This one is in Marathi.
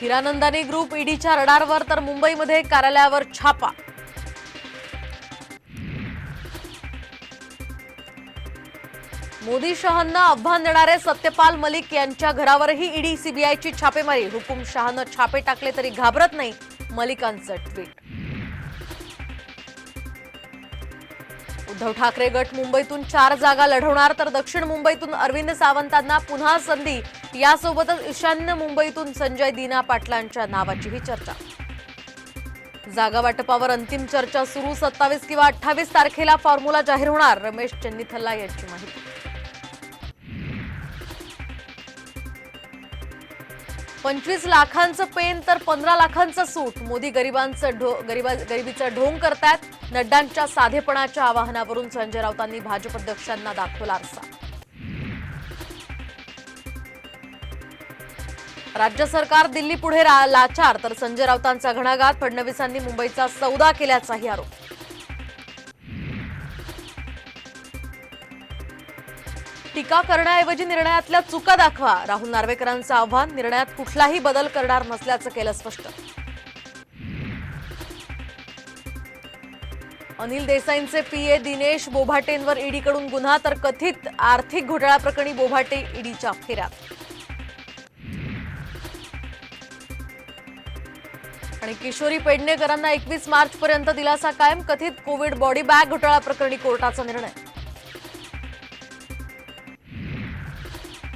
हिरानंदानी ग्रुप ईडीच्या रडारवर तर मुंबईमध्ये कार्यालयावर छापा. मोदी शहांना आव्हान देणारे सत्यपाल मलिक यांच्या घरावरही ईडी सीबीआयची छापेमारी. हुकुम शहानं छापे टाकले तरी घाबरत नाही मलिकांचं ट्विट. उद्धव ठाकरे गट मुंबईतून चार जागा लढवणार तर दक्षिण मुंबईतून अरविंद सावंतांना पुन्हा संधी यासोबतच ईशान्य मुंबईतून संजय दिना पाटलांच्या नावाचीही चर्चा. जागा वाटपावर अंतिम चर्चा सुरू. सत्तावीस किंवा अठ्ठावीस तारखेला फॉर्म्युला जाहीर होणार रमेश चन्नीथल्ला यांची माहिती. पंचवीस लाखांचं पेन तर पंधरा लाखांचं सूट. मोदी गरिबांचं ढो गरिबा गरिबीचं ढोंग करतायत. नड्डांच्या साधेपणाच्या आवाहनावरून संजय राऊतांनी भाजप अध्यक्षांना दाखवला आरसा. राज्य सरकार दिल्ली पुढे लाचार तर संजय राऊतांचा घणाघात फडणवीसांनी मुंबईचा सौदा केल्याचाही आरोप. टीका करण्याऐवजी निर्णयातल्या चुका दाखवा. राहुल नार्वेकरांचं आव्हान निर्णयात कुठलाही बदल करणार नसल्याचं केलं स्पष्ट. अनिल देसाईंचे पीए दिनेश बोभाटेंवर ईडीकडून गुन्हा तर कथित आर्थिक घोटाळा प्रकरणी बोभाटे ईडीच्या फेऱ्यात. आणि किशोरी पेडणेकरांना एकवीस मार्च पर्यंत दिलासा कायम कथित कोविड बॉडी बॅग घोटाळा प्रकरणी कोर्टाचा निर्णय.